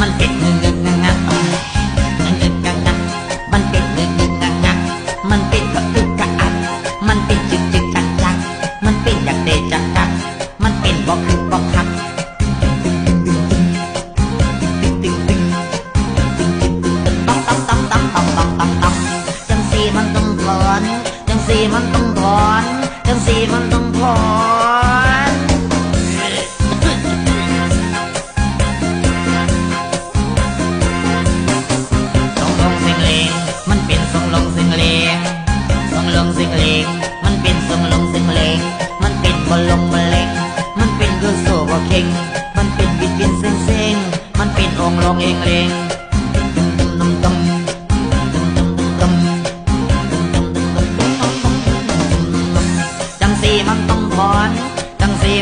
มันเป็น มันเป็นจึกจึกจักจักมันเป็นอยากเตะจักจักมันเป็นบอกคือบอกคักจังสีมันต้องถอนจังสีมันต้องถอนจังสีมันต้องถอน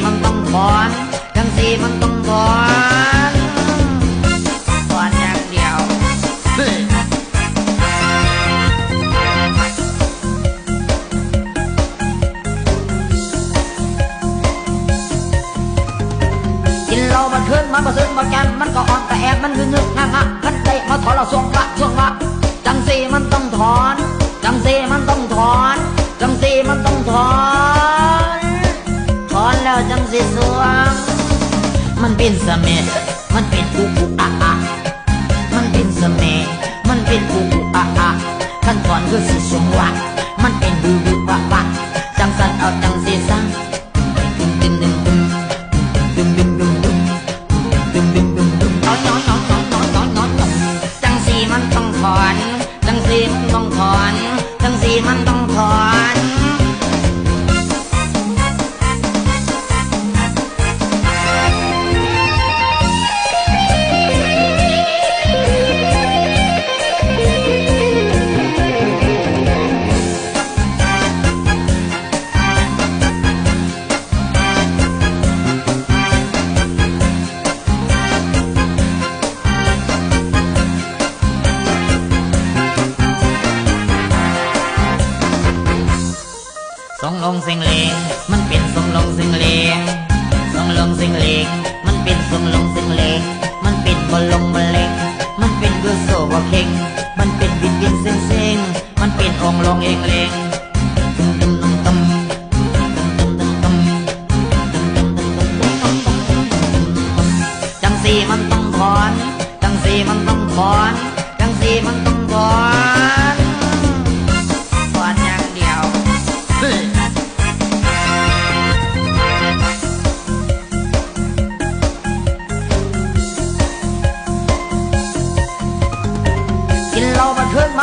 จังสีมันต้องถอนจังสีมันต้องถอนถอนอย่างเดียวกินเหล้ามันขึ้นมันมาซึ้งมาแกนมันก็อ่อนแต่แอบมันงึงงึกงักงักมันเตะมาถอนเราสวง สีสวง มันเป็นสเม็ดมันเป็นอุอุอะอะมันเป็นสเม็ดมันเป็นอุอุอะอะขั้นตอนคือสีสวงวะมันเป็นบูบูปะปะจังสันเอาจังสีสังตึงตึงตึงตึงดึงดึงดึงดึงดึงดึงดึงดึงน้อยน้อยน้อยน้อยน้อยน้อยน้อยจังสีมันต้องถอนจังสีมันต้องถอนจังสีมันต้องถอน ทรงลงสิงเลงมันเป็นทรงลงสิงเลงทรงลงสิงเลงมันเป็นทรงลงสิงเลงมันเป็นบอลงบอลเล็งมันเป็นกุโซบอเข่งมันเป็นบินบินเซ็งเซ็งมันเป็นองลงเองเลง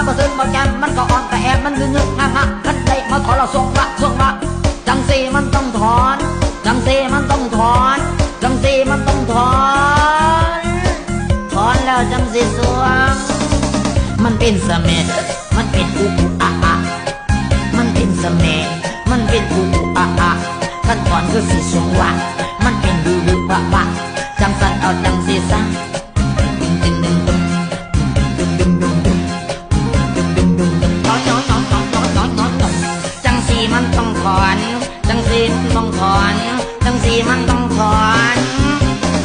มันขึ้นมันมาซึ้งมาแกนมันก็อ่อนแต่แอบมันงึงงึกงักงักมันเตะมาถอนเราส่งละส่งละจังสีมันต้องถอนจังสีมันต้องถอนจังสีมันต้องถอนถอนแล้วจังสีสวงมันเป็นเสม็ดมันเป็นอุอุอะอะมันเป็นเสน่ห์มันเป็นอูอูอะอะขั้นตอนคือสีสวงวะมันเป็นบูบูปะปะจังสันเอาจังสีสัง อนทั้งสีมันต้องถอนทั้งสีมันต้องถอน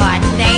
ถอนได้